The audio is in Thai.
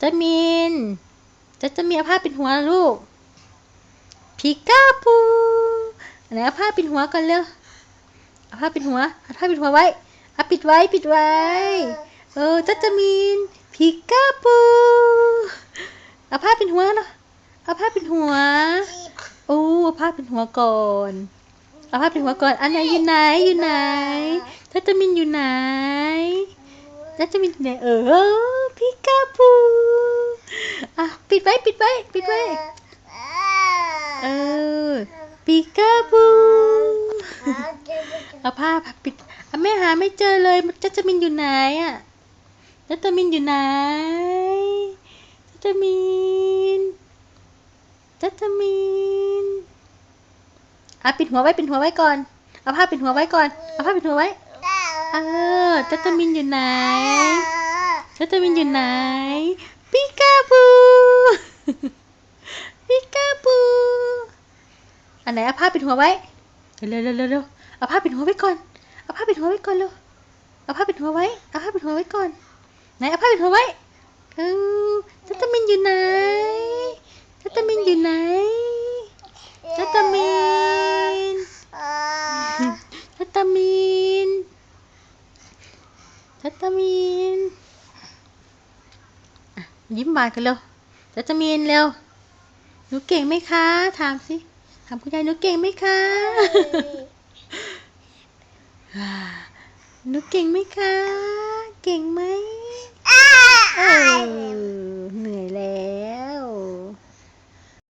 จะมินจะจะมีเอาผ้าปิดหัวลูกพิกาปูไหนเอาผ้าปิดหัวก่อนเร็วเอาผ้าปิดหัวเอาผ้าปิดหัวไว้เอาปิดไว้ปิดไว้ เออจัจะมินพิกาปูเอาผ้าปิดหัวเนาะเอาผ้าปิดหัวโอ้เอาผ้าปิดหัวก่อนเอาผ้าปิดหัวก่อนอันไหนอยู่ไหนอยู่ไหนจัจะมินอยู่ไหนจัจะมินอยู่ไหนเออพิกาปูอะ ปิดไว้ ปิดไว้ ปิดไว้ เออพิกาปูเอาผ้าปิดอะแม่หาไม่เจอเลยจัจะมินอยู่ไหนอะจัตมินอยู่ไหนจัตมินจัตมินอะปิดหัวไว้ปิดหัวไว้ก่อน เอาผ้าปิดหัวไว้ก่อน เอาผ้าปิดหัวไว้ เออจัตมินอยู่ไหนจัตมินอยู่ไหนปิกาบู ปิกาบูอันไหนเอาผ้าปิดหัวไว้เร็วเร็วเร็วเร็วเอาผ้าปิดหัวไว้ก่อน เอาผ้าปิดหัวไว้ก่อนเร็ว เอาผ้าปิดหัวไว้ เอาผ้าปิดหัวไว้ก่อน ไหนเอาผ้าปิดหัวไว้เออจัตมินอยู่ไหนจัตมินอยู่ไหนจัตมินจัตมินจัตมินอะยิ้มหวานกันเร็ว จัตมินเร็ว หนูเก่งไหมคะ ถามสิ ถามคุณยายหนูเก่งไหมคะหนูเก่งไหมคะ